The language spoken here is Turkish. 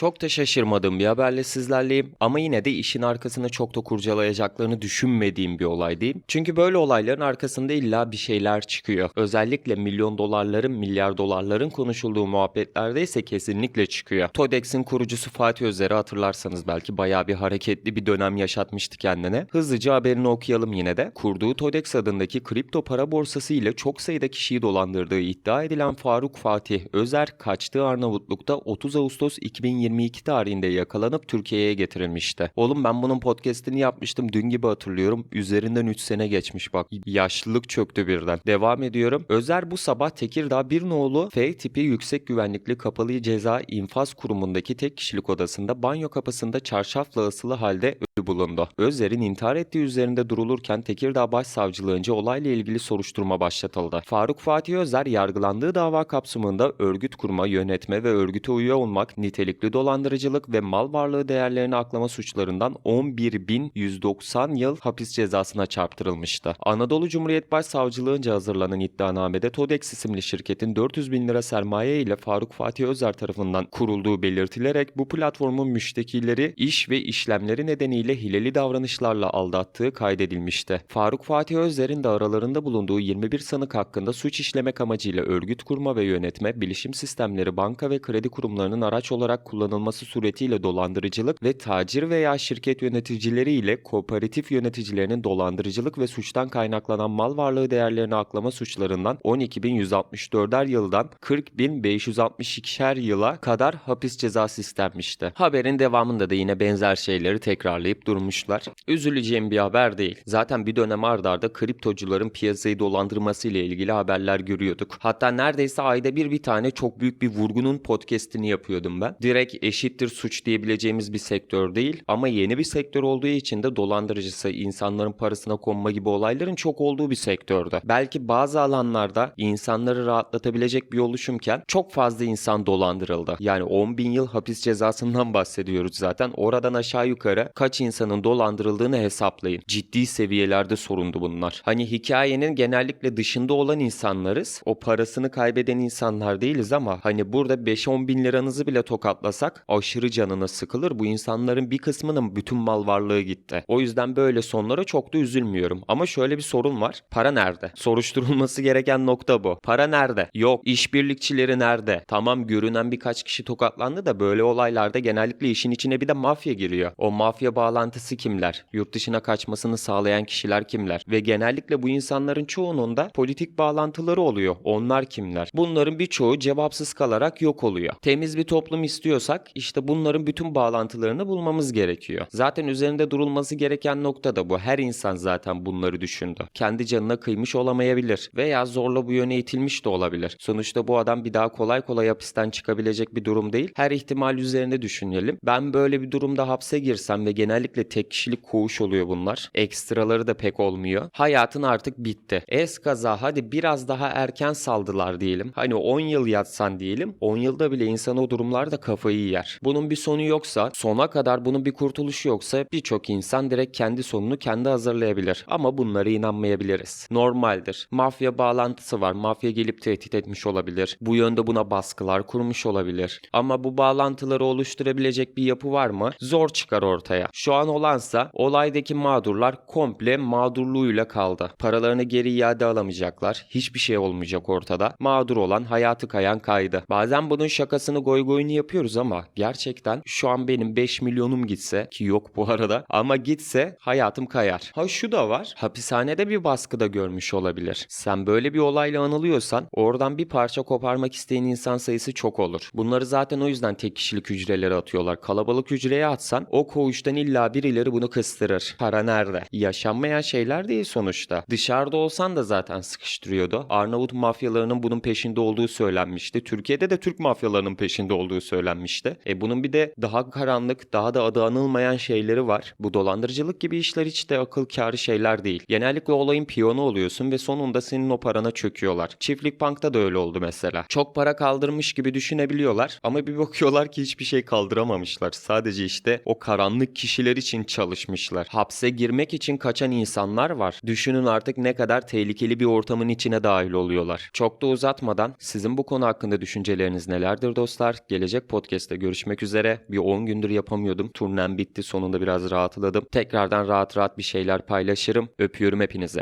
Çok da şaşırmadığım bir haberle sizlerleyim ama yine de işin arkasını çok da kurcalayacaklarını düşünmediğim bir olay değil. Çünkü böyle olayların arkasında illa bir şeyler çıkıyor. Özellikle milyon dolarların, milyar dolarların konuşulduğu muhabbetlerde ise kesinlikle çıkıyor. Todex'in kurucusu Fatih Özer'i hatırlarsanız belki bayağı bir hareketli bir dönem yaşatmıştı kendine. Hızlıca haberini okuyalım yine de. Kurduğu Todex adındaki kripto para borsası ile çok sayıda kişiyi dolandırdığı iddia edilen Faruk Fatih Özer kaçtığı Arnavutluk'ta 30 Ağustos 2022 tarihinde yakalanıp Türkiye'ye getirilmişti. Oğlum ben bunun podcast'ini yapmıştım dün gibi hatırlıyorum. Üzerinden 3 sene geçmiş bak. Yaşlılık çöktü birden. Devam ediyorum. Özer bu sabah Tekirdağ bir nolu F tipi yüksek güvenlikli kapalı ceza infaz kurumundaki tek kişilik odasında banyo kapısında çarşafla asılı halde ölü bulundu. Özer'in intihar ettiği üzerinde durulurken Tekirdağ Başsavcılığınca olayla ilgili soruşturma başlatıldı. Faruk Fatih Özer yargılandığı dava kapsamında örgüt kurma, yönetme ve örgüte üye olmak, nitelikli dolandırıcılık ve mal varlığı değerlerini aklama suçlarından 11.190 yıl hapis cezasına çarptırılmıştı. Anadolu Cumhuriyet Başsavcılığınca hazırlanan iddianamede Todex isimli şirketin 400 bin lira sermaye ile Faruk Fatih Özer tarafından kurulduğu belirtilerek bu platformun müştekileri iş ve işlemleri nedeniyle hileli davranışlarla aldattığı kaydedilmişti. Faruk Fatih Özer'in de aralarında bulunduğu 21 sanık hakkında suç işlemek amacıyla örgüt kurma ve yönetme, bilişim sistemleri, banka ve kredi kurumlarının araç olarak kullanılması suretiyle dolandırıcılık ve tacir veya şirket yöneticileri ile kooperatif yöneticilerinin dolandırıcılık ve suçtan kaynaklanan mal varlığı değerlerini aklama suçlarından 12.164'er yıldan 40.562'şer yıla kadar hapis cezası istenmişti. Haberin devamında da yine benzer şeyleri tekrarlayıp durmuşlar. Üzüleceğim bir haber değil. Zaten bir dönem ardarda arda kriptocuların piyasayı dolandırması ile ilgili haberler görüyorduk. Hatta neredeyse ayda bir bir tane çok büyük bir vurgunun podcastini yapıyordum ben. Direkt eşittir suç diyebileceğimiz bir sektör değil ama yeni bir sektör olduğu için de dolandırıcısı, insanların parasına konma gibi olayların çok olduğu bir sektörde. Belki bazı alanlarda insanları rahatlatabilecek bir oluşumken çok fazla insan dolandırıldı. Yani 10 bin yıl hapis cezasından bahsediyoruz zaten. Oradan aşağı yukarı kaç insanın dolandırıldığını hesaplayın. Ciddi seviyelerde sorundu bunlar. Hani hikayenin genellikle dışında olan insanlarız. O parasını kaybeden insanlar değiliz ama hani burada 5-10 bin liranızı bile tokatlasak aşırı canına sıkılır. Bu insanların bir kısmının bütün mal varlığı gitti. O yüzden böyle sonlara çok da üzülmüyorum. Ama şöyle bir sorun var. Para nerede? Soruşturulması gereken nokta bu. Para nerede? Yok. İşbirlikçileri nerede? Tamam görünen birkaç kişi tokatlandı da böyle olaylarda genellikle işin içine bir de mafya giriyor. O mafya bağlantısı kimler? Yurt dışına kaçmasını sağlayan kişiler kimler? Ve genellikle bu insanların çoğunun da politik bağlantıları oluyor. Onlar kimler? Bunların birçoğu cevapsız kalarak yok oluyor. Temiz bir toplum istiyorsak işte bunların bütün bağlantılarını bulmamız gerekiyor. Zaten üzerinde durulması gereken nokta da bu. Her insan zaten bunları düşündü. Kendi canına kıymış olamayabilir veya zorla bu yöne itilmiş de olabilir. Sonuçta bu adam bir daha kolay kolay hapisten çıkabilecek bir durum değil. Her ihtimal üzerine düşünelim. Ben böyle bir durumda hapse girsem ve genellikle tek kişilik koğuş oluyor bunlar. Ekstraları da pek olmuyor. Hayatın artık bitti. Es kaza hadi biraz daha erken saldılar diyelim. Hani 10 yıl yatsan diyelim. 10 yılda bile insan o durumlarda kafayı yer. Bunun bir sonu yoksa, sona kadar bunun bir kurtuluşu yoksa birçok insan direkt kendi sonunu kendi hazırlayabilir. Ama bunlara inanmayabiliriz. Normaldir. Mafya bağlantısı var. Mafya gelip tehdit etmiş olabilir. Bu yönde buna baskılar kurmuş olabilir. Ama bu bağlantıları oluşturabilecek bir yapı var mı? Zor çıkar ortaya. Şu an olansa olaydaki mağdurlar komple mağdurluğuyla kaldı. Paralarını geri iade alamayacaklar. Hiçbir şey olmayacak ortada. Mağdur olan hayatı kayan kaydı. Bazen bunun şakasını goy goyunu yapıyoruz ama gerçekten şu an benim 5 milyonum gitse ki yok bu arada ama gitse hayatım kayar. Ha şu da var. Hapishanede bir baskıda görmüş olabilir. Sen böyle bir olayla anılıyorsan oradan bir parça koparmak isteyen insan sayısı çok olur. Bunları zaten o yüzden tek kişilik hücrelere atıyorlar. Kalabalık hücreye atsan o koğuştan illa birileri bunu kıstırır. Para nerede? Yaşanmayan şeyler değil sonuçta. Dışarıda olsan da zaten sıkıştırıyordu. Arnavut mafyalarının bunun peşinde olduğu söylenmişti. Türkiye'de de Türk mafyalarının peşinde olduğu söylenmişti. E bunun bir de daha karanlık, daha da adı anılmayan şeyleri var. Bu dolandırıcılık gibi işler hiç de akıl kârı şeyler değil. Genellikle olayın piyonu oluyorsun ve sonunda senin o parana çöküyorlar. Çiftlik Bank'ta da öyle oldu mesela. Çok para kaldırmış gibi düşünebiliyorlar ama bir bakıyorlar ki hiçbir şey kaldıramamışlar. Sadece işte o karanlık kişileri hedefler için çalışmışlar. Hapse girmek için kaçan insanlar var. Düşünün artık ne kadar tehlikeli bir ortamın içine dahil oluyorlar. Çok da uzatmadan sizin bu konu hakkında düşünceleriniz nelerdir dostlar? Gelecek podcast'te görüşmek üzere. Bir 10 gündür yapamıyordum. Turnem bitti. Sonunda biraz rahatladım. Tekrardan rahat rahat bir şeyler paylaşırım. Öpüyorum hepinize.